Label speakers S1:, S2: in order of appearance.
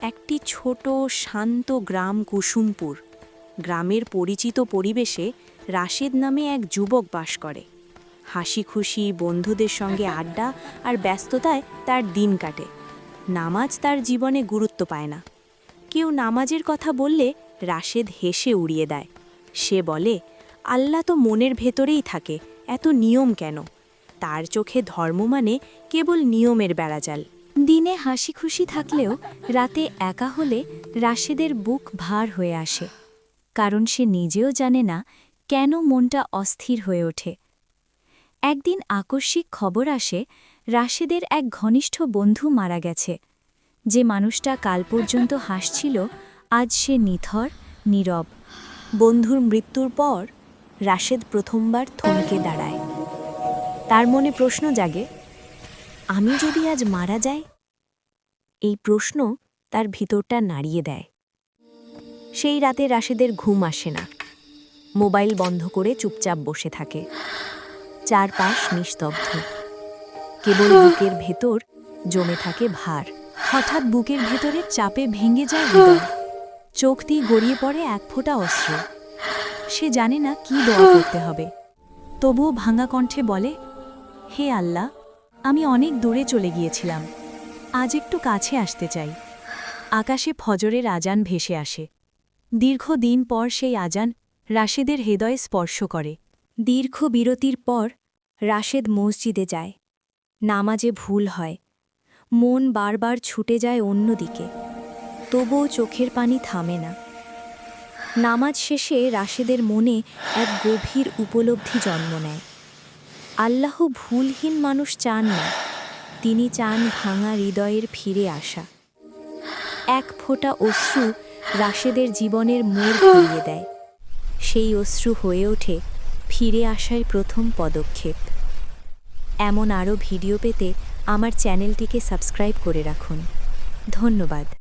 S1: একটি ছোট, শান্ত গ্রাম কুসুমপুর। গ্রামের পরিচিত পরিবেশে রাশেদ নামে এক যুবক বাস করে। হাসি খুশি বন্ধুদের সঙ্গে আড্ডা আর ব্যস্ততায় তার দিন কাটে। নামাজ তার জীবনে গুরুত্ব পায় না। কেউ নামাজের কথা বললে রাশেদ হেসে উড়িয়ে দেয়। সে বলে, আল্লাহ তো মনের ভেতরেই থাকে, এত নিয়ম কেন? তার চোখে ধর্ম মানে কেবল নিয়মের বেড়াজাল। দিনে হাসি খুশি থাকলেও রাতে একা হলে রাশেদের বুক ভার হয়ে আসে। কারণ সে নিজেও জানে না কেন মনটা অস্থির হয়ে ওঠে। একদিন আকস্মিক খবর আসে, রাশেদের এক ঘনিষ্ঠ বন্ধু মারা গেছে। যে মানুষটা কাল পর্যন্ত হাসছিল, আজ সে নিথর, নীরব। বন্ধুর মৃত্যুর পর রাশেদ প্রথমবার থমকে দাঁড়ায়। তার মনে প্রশ্ন জাগে, আমি যদি আজ মারা যাই এই প্রশ্ন তার ভিতরটা নাড়িয়ে দেয়। সেই রাতে রাশেদের ঘুম আসে না। মোবাইল বন্ধ করে চুপচাপ বসে থাকে। চারপাশ নিস্তব্ধ। কেবল বুকের ভেতর জমে থাকে ভার। হঠাৎ বুকের ভেতরে চাপে ভেঙে যায় হৃদয়। চোখ দিয়ে গড়িয়ে পড়ে এক ফোঁটা অস্ত্র। সে জানে না কি দোয়া করতে হবে। তবুও ভাঙা কণ্ঠে বলে, হে আল্লাহ, আমি অনেক দূরে চলে গিয়েছিলাম। আজ একটু কাছে আসতে চাই। আকাশে ফজরের আজান ভেসে আসে। দীর্ঘদিন পর সেই আজান রাশেদের হৃদয়ে স্পর্শ করে। দীর্ঘ বিরতির পর রাশেদ মসজিদে যায়। নামাজে ভুল হয়। মন বারবার ছুটে যায় অন্যদিকে। তবুও চোখের পানি থামে না। নামাজ শেষে রাশেদের মনে এক গভীর উপলব্ধি জন্ম নেয়। আল্লাহ ভুলহীন মানুষ চান না। তিনি চান ভাঙা হৃদয়ের ফিরে আসা। এক ফোঁটা অশ্রু রাশেদের জীবনের মোড় ঘুরিয়ে দেয়। সেই অশ্রু হয়ে ওঠে ফিরে আসার প্রথম পদক্ষেপ। এমন আরও ভিডিও পেতে আমার চ্যানেলটিকে সাবস্ক্রাইব করে রাখুন। ধন্যবাদ।